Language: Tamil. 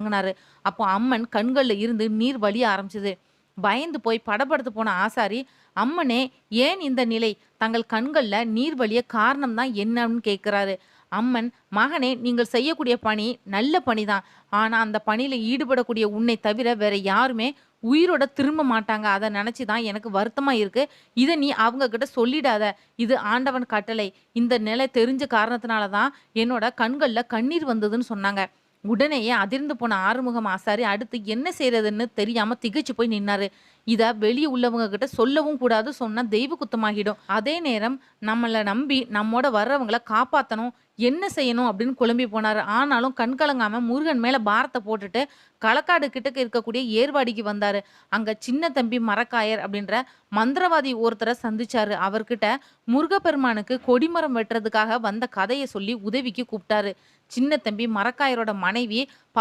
வாங்கினாரு. அப்போ அம்மன் கண்கள்ல இருந்து நீர் வழிய ஆரம்பிச்சது. பயந்து போய் படபடுத்து போன ஆசாரி அம்மனே ஏன் இந்த நிலை? தங்கள் கண்கள்ல நீர் வழிய காரணம் தான் என்னன்னு கேட்கிறாரு அம்மன் மகனே நீங்கள் செய்யக்கூடிய பணி நல்ல பணிதான். ஆனா அந்த பணியில ஈடுபடக்கூடிய உன்னை தவிர வேற யாருமே உயிரோட திரும்ப மாட்டாங்க. அதை நினைச்சு தான் எனக்கு வருத்தமா இருக்கு. இதை நீ அவங்க கிட்ட சொல்லிடாத. இது ஆண்டவன் கட்டளை. இந்த நிலை தெரிஞ்ச காரணத்தினால தான் என்னோட கண்கள்ல கண்ணீர் வந்ததுன்னு சொன்னாங்க. உடனேயே அதிர்ந்து போன ஆறுமுகம் ஆசாரி அடுத்து என்ன செய்யறதுன்னு தெரியாம திகைச்சு போய் நின்னாரு. இத வெளியே உள்ளவங்க கிட்ட சொல்லவும் கூடாது சொன்னா தெய்வ குத்தமாகிடும். அதே நேரம் நம்மளை நம்பி நம்மோட வர்றவங்கள காப்பாத்தணும். என்ன செய்யணும் அப்படின்னு குழம்பி போனார். ஆனாலும் கண் கலங்காமல் முருகன் மேலே பாரத்தை போட்டுட்டு களக்காடு கிட்டக்க இருக்கக்கூடிய ஏர்வாடிக்கு வந்தார். அங்கே சின்ன தம்பி மரக்காயர் அப்படின்ற மந்திரவாதி ஒருத்தரை சந்திச்சாரு. அவர்கிட்ட முருகப்பெருமானுக்கு கொடிமரம் வெட்டுறதுக்காக வந்த கதையை சொல்லி உதவிக்கு கூப்பிட்டாரு. சின்ன தம்பி மரக்காயரோட மனைவி